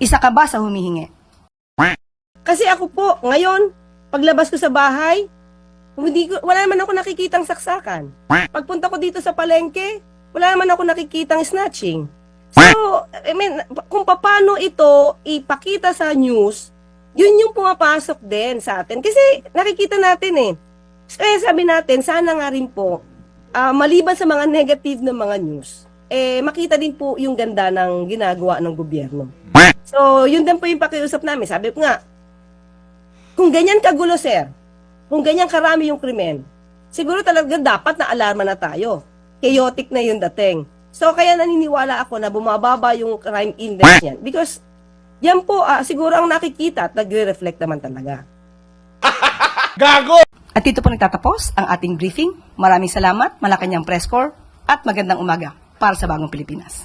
Isa ka ba sa humihingi? Kasi ako po, ngayon, paglabas ko sa bahay, hindi ko, wala naman ako nakikitang saksakan. Pagpunta ko dito sa palengke, wala naman ako nakikitang snatching. So, I mean, kung paano ito ipakita sa news, yun yung pumapasok din sa atin. Kasi nakikita natin eh. Kaya sabi natin, sana nga rin po, ah, maliban sa mga negative na mga news, eh, makita din po yung ganda ng ginagawa ng gobyerno. So, yun din po yung pakiusap namin. Sabi ko nga, kung ganyan kagulo, sir, kung ganyan karami yung krimen, siguro talaga dapat na alarma na tayo. Chaotic na yung dating. So, kaya naniniwala ako na bumababa yung crime index niyan. Because, yan po, ah, siguro ang nakikita at nagre-reflect naman talaga. At dito po nagtatapos ang ating briefing. Maraming salamat, Malacanang Press Corps, at magandang umaga para sa Bagong Pilipinas.